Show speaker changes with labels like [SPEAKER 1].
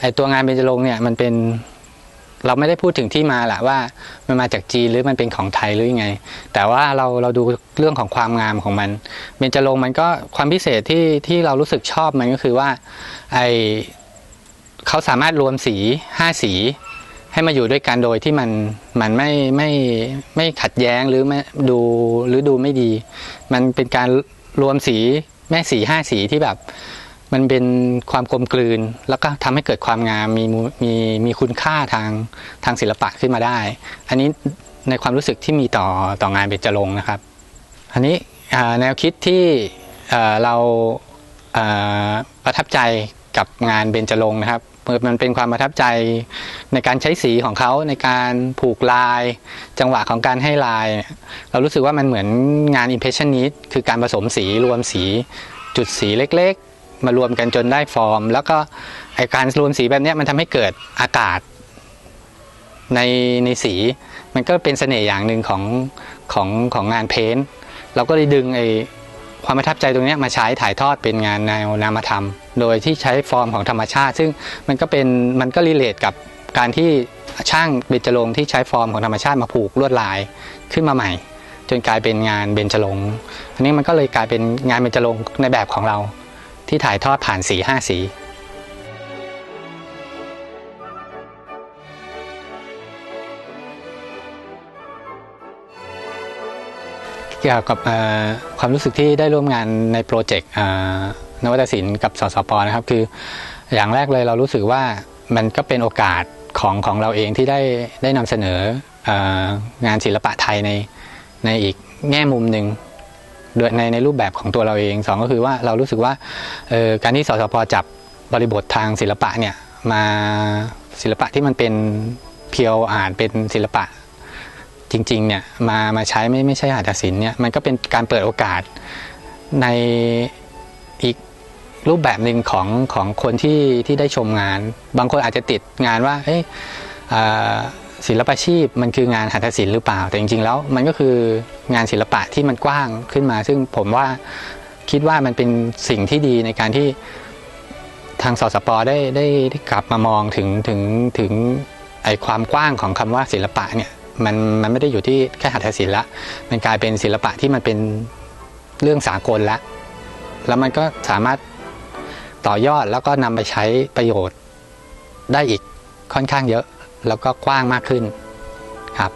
[SPEAKER 1] ไอตัวงานเบญจรงค์เนี่ยมันเป็นเราไม่ได้พูดถึงที่มาแหละว่ามันมาจากจีนหรือมันเป็นของไทยหรือยังไง แต่ว่าเราเราดูเรื่องของความงามของมันเบญจรงค์มันก็ความพิเศษที่ที่เรารู้สึกชอบมันก็คือว่าไอเขาสามารถรวมสีห้าสีให้มาอยู่ด้วยกันโดยที่มันมันไม่ไม่ไม่ขัดแย้งหรือไม่ดูหรือดูไม่ดี มันเป็นการรวมสีแม่สีห้าสีที่แบบ มันเป็นความกลมกลืน แล้วก็ทำให้เกิดความงามมีมีมีคุณค่าทางทางศิลปะขึ้นมาได้ อันนี้ในความรู้สึกที่มีต่อต่องานเบญจรงค์นะครับ อันนี้แนวคิดที่เราประทับใจกับงานเบญจรงค์นะครับมันเป็นความประทับใจในการใช้สีของเขาในการผูกลาย จังหวะของการให้ลาย เรารู้สึกว่ามันเหมือนงาน impressionist คือการผสมสีรวมสีจุดสีเล็ก มารวมกันจนได้ฟอร์ม แล้วก็ไอการรวมสีแบบนี้มันทำให้เกิดอากาศในในสี มันก็เป็นเสน่ห์อย่างหนึ่งของของของงานเพ้นท์เราก็เลยดึงไอความประทับใจตรงนี้มาใช้ถ่ายทอดเป็นงานแนวนามธรรม โดยที่ใช้ฟอร์มของธรรมชาติ ซึ่งมันก็เป็นมันก็รีเลทกับการที่ช่างเบญจรงที่ใช้ฟอร์มของธรรมชาติมาผูกลวดลายขึ้นมาใหม่ จนกลายเป็นงานเบญจรงอันนี้มันก็เลยกลายเป็นงานเบญจรงในแบบของเรา ที่ถ่ายทอดผ่านสีห้าสี เกี่ยวกับความรู้สึกที่ได้ร่วมงานในโปรเจกต์นวัตศิลป์กับสสปนะครับคืออย่างแรกเลยเรารู้สึกว่ามันก็เป็นโอกาสของของเราเองที่ได้ได้นำเสนอองานศิลปะไทยในในอีกแง่มุมหนึ่ง ในในรูปแบบของตัวเราเองสองก็คือว่าเรารู้สึกว่าการที่สสปจับบริบททางศิลปะเนี่ยมาศิลปะที่มันเป็นเพียวอ่านเป็นศิลปะจริงๆเนี่ยมามาใช้ไม่ไม่ใช่หัตศิลป์เนี่ยมันก็เป็นการเปิดโอกาสในอีกรูปแบบหนึ่งของของคนที่ที่ได้ชมงาน บางคนอาจจะติดงานว่าเอ้ยอ่า ศิลปาชีพมันคืองานหัตถศิลป์หรือเปล่า แต่จริงๆ แล้วมันก็คืองานศิลปะที่มันกว้างขึ้นมา ซึ่งผมว่าคิดว่ามันเป็นสิ่งที่ดีในการที่ทางสสปได้ได้ได้กลับมามองถึงถึงถึงไอความกว้างของคำว่าศิลปะเนี่ยมันมันไม่ได้อยู่ที่แค่หัตถศิลป์ละมันกลายเป็นศิลปะที่มันเป็นเรื่องสากลละ แล้วมันก็สามารถต่อยอดแล้วก็นำไปใช้ประโยชน์ได้อีกค่อนข้างเยอะ แล้วก็กว้างมากขึ้นครับ